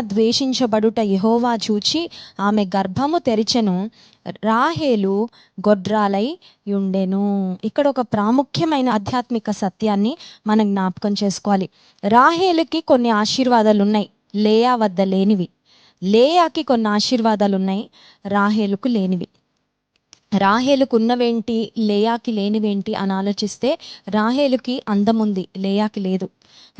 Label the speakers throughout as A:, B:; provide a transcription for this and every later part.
A: ద్వేషించబడుట యహోవా చూచి ఆమె గర్భము తెరిచెను రాహేలు గొడ్రాలై ఉండెను ఇక్కడ ఒక ప్రాముఖ్యమైన ఆధ్యాత్మిక సత్యాన్ని మనం జ్ఞాపకం చేసుకోవాలి. రాహేలుకి కొన్ని ఆశీర్వాదాలు ఉన్నాయి లేయా వద్ద లేనివి. లేయాకి కొన్ని ఆశీర్వాదాలు ఉన్నాయి రాహేలుకు లేనివి. రాహేలుకున్నవేంటి లేయాకి లేనివేంటి అని ఆలోచిస్తే రాహేలుకి అందం ఉంది లేయాకి లేదు.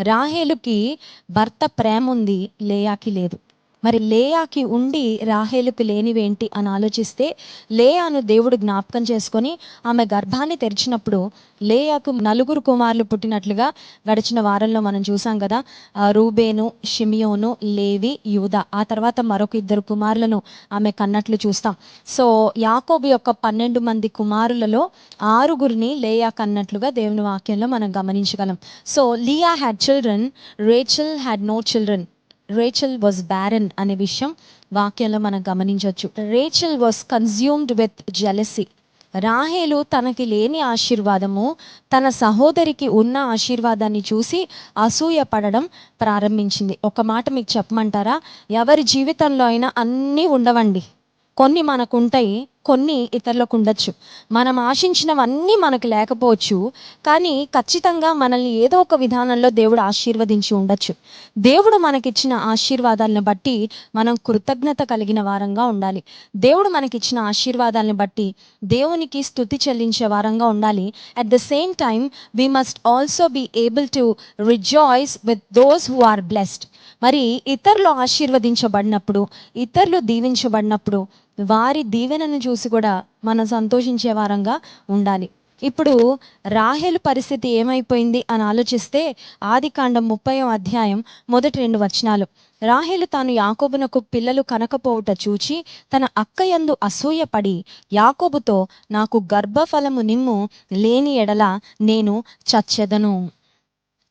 A: రాహేలుకి భర్త ప్రేమ ఉంది లేయాకి లేదు. మరి లేయాకి ఉండి రాహేలుకు లేనివేంటి అని ఆలోచిస్తే లేయాను దేవుడు జ్ఞాపకం చేసుకొని ఆమె గర్భాన్ని తెరిచినప్పుడు లేయాకు నలుగురు కుమారులు పుట్టినట్లుగా గడిచిన వారంలో మనం చూసాం కదా రూబేను షిమియోను లేవి యూద. ఆ తర్వాత మరొక ఇద్దరు కుమారులను ఆమె కన్నట్లు చూస్తాం. సో యాకోబు యొక్క పన్నెండు మంది కుమారులలో ఆరుగురిని లేయా కన్నట్లుగా దేవుని వాక్యంలో మనం గమనించగలం. So Leah had children Rachel had no children Rachel was barren అనే విషయం వాక్యంలో మనం గమనించవచ్చు. Rachel was consumed with jealousy రాహేలు తనకి లేని ఆశీర్వాదము తన సహోదరికి ఉన్న ఆశీర్వాదాన్ని చూసి అసూయ పడడం ప్రారంభించింది. ఒక మాట మీకు చెప్పమంటారా? ఎవరి జీవితంలో అయినా అన్నీ ఉండవండి. కొన్ని మనకు ఉంటాయి కొన్ని ఇతరులకు ఉండొచ్చు మనం ఆశించినవన్నీ మనకు లేకపోవచ్చు కానీ ఖచ్చితంగా మనల్ని ఏదో ఒక విధానంలో దేవుడు ఆశీర్వదించి ఉండొచ్చు. దేవుడు మనకిచ్చిన ఆశీర్వాదాలను బట్టి మనం కృతజ్ఞత కలిగిన వారంగా ఉండాలి. దేవుడు మనకిచ్చిన ఆశీర్వాదాలను బట్టి దేవునికి స్థుతి చెల్లించే వారంగా ఉండాలి. At the same time we must also be able to rejoice with those who are blessed మరి ఇతరులు ఆశీర్వదించబడినప్పుడు ఇతరులు దీవించబడినప్పుడు వారి దీవెనను చూసి కూడా మనం సంతోషించే వారంగా ఉండాలి. ఇప్పుడు రాహేలు పరిస్థితి ఏమైపోయింది అని ఆలోచిస్తే ఆది కాండం ముప్పై అధ్యాయం మొదటి రెండు వచనాలు. రాహేలు తాను యాకోబునకు పిల్లలు కనకపోవుట చూచి తన అక్కయందు అసూయపడి యాకోబుతో నాకు గర్భఫలము నిమ్ము లేని ఎడల నేను చచ్చెదను.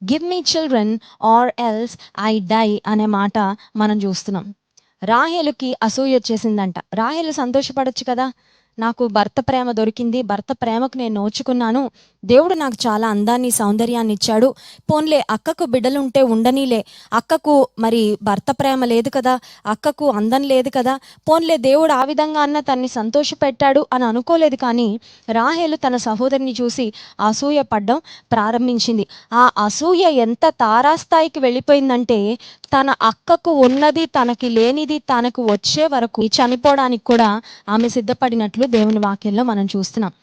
A: Give me children or else I die అనే మాట మనం చూస్తున్నాం. రాహేలుకి అసూయ వచ్చేసిందంట. రాహేలు సంతోషపడొచ్చు కదా? నాకు భర్త ప్రేమ దొరికింది భర్త ప్రేమకు నేను నోచుకున్నాను. దేవుడు నాకు చాలా అందాన్ని సౌందర్యాన్ని ఇచ్చాడు. పోన్లే అక్కకు బిడ్డలుంటే ఉండనీలే. అక్కకు మరి భర్త ప్రేమ లేదు కదా అక్కకు అందం లేదు కదా. పోన్లే దేవుడు ఆ విధంగా అన్న తన్ని సంతోషపెట్టాడు అని అనుకోలేదు కానీ రాహేలు తన సహోదరిని చూసి అసూయ పడ్డం ప్రారంభించింది. ఆ అసూయ ఎంత తారాస్థాయికి వెళ్ళిపోయిందంటే తన అక్కకు ఉన్నది తనకి లేనిది తనకు వచ్చే వరకు చనిపోవడానికి కూడా ఆమె సిద్ధపడినట్లు దేవుని వాక్యంలో మనం చూస్తున్నాం.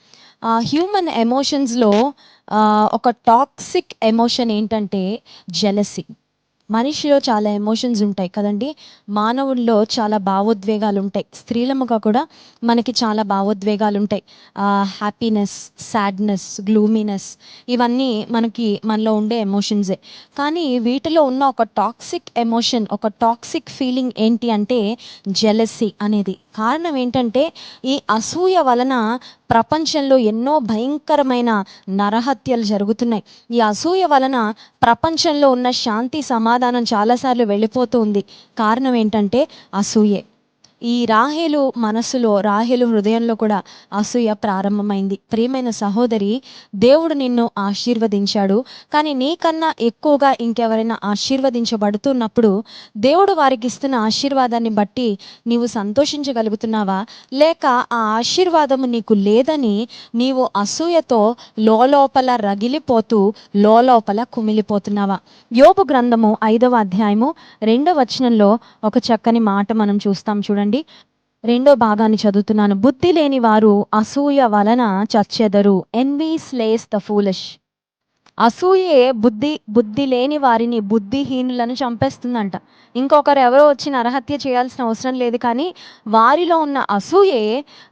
A: హ్యూమన్ ఎమోషన్స్లో ఒక టాక్సిక్ ఎమోషన్ ఏంటంటే జెలసీ మనిషిలో చాలా ఎమోషన్స్ ఉంటాయి కదండి. మానవుల్లో చాలా భావోద్వేగాలు ఉంటాయి స్త్రీలముగా కూడా మనకి చాలా భావోద్వేగాలు ఉంటాయి హ్యాపీనెస్ సాడ్నెస్ గ్లూమీనెస్ ఇవన్నీ మనకి మనలో ఉండే ఎమోషన్సే కానీ వీటిలో ఉన్న ఒక టాక్సిక్ ఎమోషన్ ఒక టాక్సిక్ ఫీలింగ్ ఏంటి అంటే జెలసీ అనేది. కారణం ఏంటంటే ఈ అసూయ వలన ప్రపంచంలో ఎన్నో భయంకరమైన నరహత్యలు జరుగుతున్నాయి. ఈ అసూయ వలన ప్రపంచంలో ఉన్న శాంతి సమాధానం చాలాసార్లు వెళ్ళిపోతూ ఉంది. కారణం ఏంటంటే అసూయే. ఈ రాహేలు మనసులో రాహేలు హృదయంలో కూడా అసూయ ప్రారంభమైంది. ప్రియమైన సహోదరి దేవుడు నిన్ను ఆశీర్వదించాడు. కానీ నీకన్నా ఎక్కువగా ఇంకెవరైనా ఆశీర్వదించబడుతున్నప్పుడు దేవుడు వారికి ఇస్తున్న ఆశీర్వాదాన్ని బట్టి నీవు సంతోషించగలుగుతున్నావా? లేక ఆ ఆశీర్వాదము నీకు లేదని నీవు అసూయతో లోపల రగిలిపోతూ లోపల కుమిలిపోతున్నావా? యోపు గ్రంథము ఐదవ అధ్యాయము రెండవ వచనంలో ఒక చక్కని మాట మనం చూస్తాం చూడండి. రెండో భాగాన్ని చదువుతున్నాను. బుద్ధి లేని వారు అసూయ వలన చచ్చెదరు. ఎన్వీ స్లేస్ ద ఫూలిష్ అసూయే బుద్ధి బుద్ధి లేని వారిని బుద్ధిహీనులను చంపేస్తుందంట. ఇంకొకరు ఎవరో వచ్చి నరహత్య చేయాల్సిన అవసరం లేదు కానీ వారిలో ఉన్న అసూయే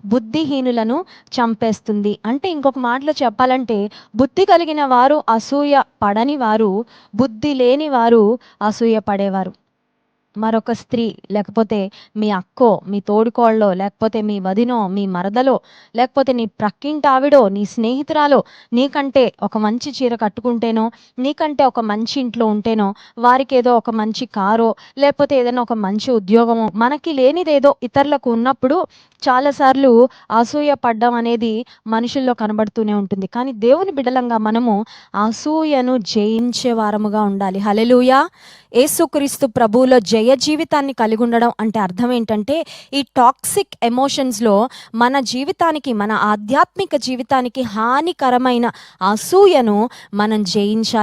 A: బుద్ధిహీనులను చంపేస్తుంది. అంటే ఇంకొక మాటలో చెప్పాలంటే బుద్ధి కలిగిన వారు అసూయ పడని వారు బుద్ధి లేని వారు అసూయ పడేవారు. మరొక స్త్రీ లేకపోతే మీ అక్కో మీ తోడుకోళ్ళో లేకపోతే మీ వదినో మీ మరదలో లేకపోతే నీ ప్రక్కింటి ఆవిడో నీ స్నేహితురాలో నీకంటే ఒక మంచి చీర కట్టుకుంటేనో నీకంటే ఒక మంచి ఇంట్లో ఉంటేనో వారికి ఏదో ఒక మంచి కారో లేకపోతే ఏదైనా ఒక మంచి ఉద్యోగమో మనకి లేనిదేదో ఇతరులకు ఉన్నప్పుడు చాలాసార్లు అసూయ పడ్డం అనేది మనుషుల్లో కనబడుతూనే ఉంటుంది. కానీ దేవుని బిడలంగా మనము అసూయను జయించే వారముగా ఉండాలి. హలెలుయా ఏసుక్రీస్తు ప్రభువులో జయ జయ జీవితాన్ని కలిగి ఉండడం అంటే అర్థం ఏంటంటే ఈ టాక్సిక్ ఎమోషన్స్లో మన జీవితానికి మన ఆధ్యాత్మిక జీవితానికి హానికరమైన అసూయను మనం జయించాలి.